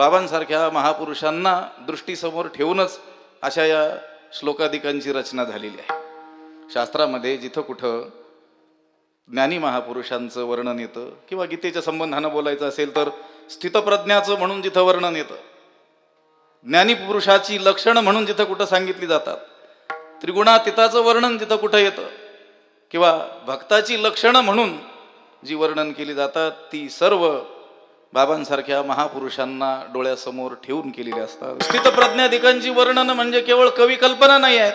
बाबांसारख्या महापुरुषांना दृष्टीसमोर ठेवूनच अशा या श्लोकादिकांची रचना झालेली आहे. शास्त्रामध्ये जिथं कुठं ज्ञानी महापुरुषांचं वर्णन येतं किंवा गीतेच्या संबंधानं बोलायचं असेल तर स्थितप्रज्ञाचं म्हणून जिथं वर्णन येतं ज्ञानी पुरुषाची लक्षणं म्हणून जिथं कुठं सांगितली जातात त्रिगुणातीताचं वर्णन जिथं कुठं येतं किंवा भक्ताची लक्षणं म्हणून जी वर्णन केली जातात ती सर्व बाबांसारख्या महापुरुषांना डोळ्यासमोर ठेवून केलेले असतात. स्थितप्रज्ञाधिकांची वर्णन म्हणजे केवळ कवी कल्पना नाही आहेत.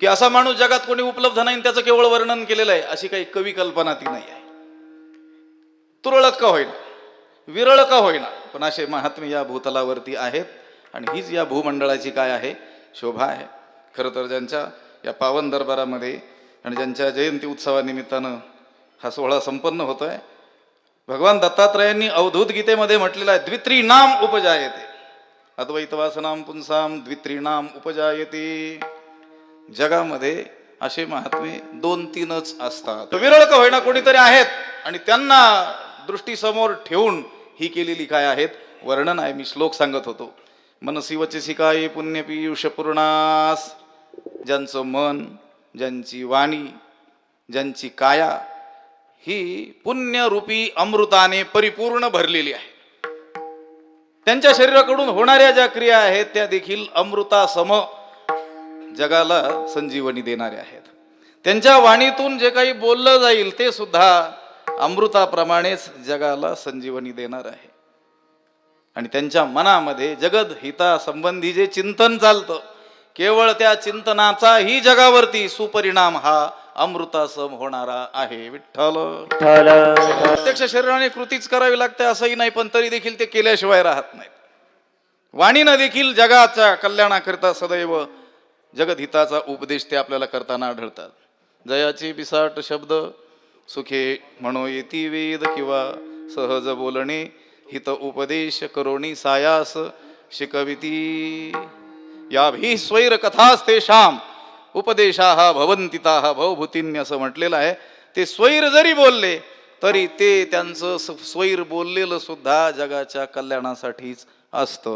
की असा माणूस जगात कोणी उपलब्ध नाही आणि त्याचं केवळ वर्णन केलेलं आहे अशी काही कवी कल्पना ती नाही आहे. तुरळक का होईना विरळ का होईना. पण असे महात्मे या भूतलावरती आहेत आणि हीच या भूमंडळाची काय आहे? शोभा आहे. खरं तर ज्यांच्या या पावन दरबारामध्ये आणि ज्यांच्या जयंती उत्सवानिमित्तानं हा सोहळा संपन्न होतोय भगवान दत्तात्रयांनी अवधूत गीतेमध्ये म्हटलेलं आहे द्वित्रीनाम उपजायते. अद्वैतवासनाम पुंसाम द्वित्रीनाम उपजायते. जगामध्ये असे महात्मे दोन तीनच असतात. विरळ का होईना कोणीतरी आहेत आणि त्यांना दृष्टीसमोर ठेवून ही केलेली काय आहेत? वर्णन आहे मी श्लोक सांगत होतो. मनसी वचसिकाये पुण्य पियुष पूर्णास. ज्यांचं मन ज्यांची वाणी ज्यांची काया ही पुण्यरूपी अमृताने परिपूर्ण भरलेली आहे. त्यांच्या शरीराकडून होणाऱ्या ज्या क्रिया आहेत त्या देखील अमृतासम जगाला संजीवनी देणाऱ्या आहेत. त्यांच्या वाणीतून जे काही बोललं जाईल ते सुद्धा अमृताप्रमाणेच जगाला संजीवनी देणार आहे. आणि त्यांच्या मनामध्ये जगद हितासंबंधी जे चिंतन चालतं केवळ त्या चिंतनाचाही जगावरती सुपरिणाम हा अमृतासम होणारा आहे. विठ्ठल. प्रत्यक्ष शरीराने कृतीच करावी लागते असंही नाही पण तरी देखील ते केल्याशिवाय राहत नाहीत. वाणीनं देखील जगाच्या कल्याणाकरिता सदैव जगदहिताचा उपदेश ते आपल्याला करताना आढळतात. जयाचे बिसाट शब्द सुखे म्हणो येती वेद किंवा सहज बोलणे हित उपदेश करोणी सायास शिकविती. याभी स्वैर कथास्ते श्याम उपदेशा हा भवंतिता हा भवभूतींनी असं म्हटलेलं आहे. ते स्वैर जरी बोलले तरी ते त्यांचं स- स्वैर बोललेलं सुद्धा जगाच्या कल्याणासाठीच असतं.